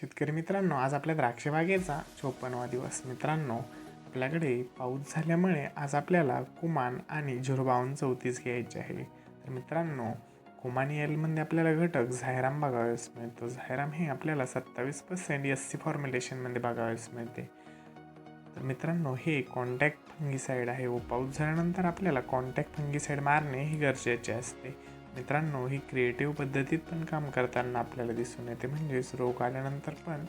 शेतकरी मित्रांनो आज आपल्या द्राक्षबागेचा चोपन्नवा दिवस. मित्रांनो आपल्याकडे पाऊस झाल्यामुळे आज आपल्याला कुमान आणि झुरबावन चौतीस घ्यायचे आहे. तर मित्रांनो कुमान एलमध्ये आपल्याला घटक झायराम बघावयास मिळतो. झायराम हे आपल्याला सत्तावीस पर्सेंट एस सी फॉर्म्युलेशनमध्ये बघावयास मिळते. तर मित्रांनो हे कॉन्टॅक्ट फंगीसाईड आहे. व पाऊस झाल्यानंतर आपल्याला कॉन्टॅक्ट फंगीसाईड मारणे हे गरजेचे असते. मित्रांनो ही क्रिएटिव्ह पद्धतीत पण काम करताना आपल्याला दिसून येते. म्हणजेच रोग आल्यानंतर पण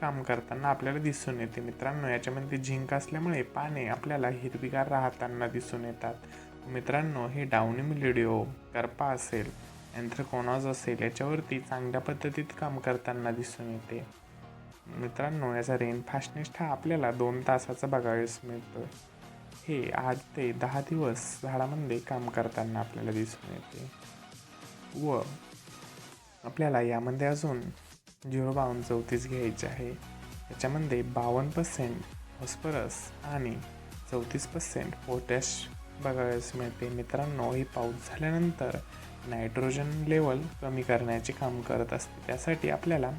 काम करताना आपल्याला दिसून येते. मित्रांनो याच्यामध्ये झिंक असल्यामुळे पाने आपल्याला हिरवीगार राहताना दिसून येतात. मित्रांनो हे डाउनी मिलिडिओ करपा असेल अँथ्रकोनॉज असेल याच्यावरती चांगल्या पद्धतीत काम करताना दिसून येते. मित्रांनो याचा रेन फास्टनेस्ट हा आपल्याला दोन तासाचा बघावेस मिळतो हे आठ ते दहा दिवस झाडामध्ये काम करताना आपल्याला दिसून येते. व आपल्याला यामध्ये अजून झिरो बावन्न चौतीस घ्यायचे आहे. याच्यामध्ये बावन्न पर्सेंट फॉस्फरस आणि चौतीस पर्सेंट पोटॅश बघावयास मिळते. मित्रांनो हे पाऊस झाल्यानंतर नायट्रोजन लेवल कमी करण्याचे काम करत असते. त्यासाठी आपल्याला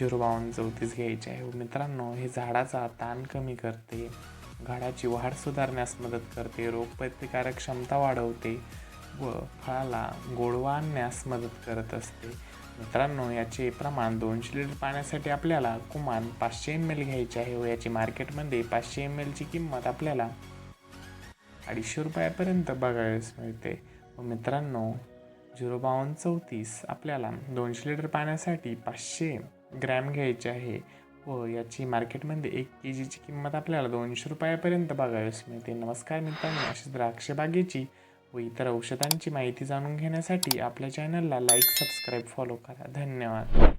झिरो बावन्न चौतीस घ्यायचे आहे. व मित्रांनो हे झाडाचा ताण कमी करते. झाडाची वाढ सुधारण्यास मदत करते. रोगप्रतिकारक क्षमता वाढवते. व फळाला गोडवा आणण्यास मदत करत असते. मित्रांनो याचे प्रमाण दोनशे लिटर पाण्यासाठी आपल्याला कुमान पाचशे एम एल घ्यायचे आहे व याची मार्केटमध्ये पाचशे एम एलची किंमत आपल्याला अडीचशे रुपयापर्यंत बघायला मिळते. व मित्रांनो झिरो बावन्न चौतीस आपल्याला दोनशे लिटर पाण्यासाठी पाचशे ग्रॅम घ्यायचे आहे व याची मार्केटमध्ये एक के जीची किंमत आपल्याला दोनशे रुपयापर्यंत बघावीस मिळते. नमस्कार मित्रांनो अशी द्राक्ष बागेची व इतर औषधांची माहिती जाणून घेण्यासाठी आपल्या चॅनलला लाईक सबस्क्राईब फॉलो करा. धन्यवाद.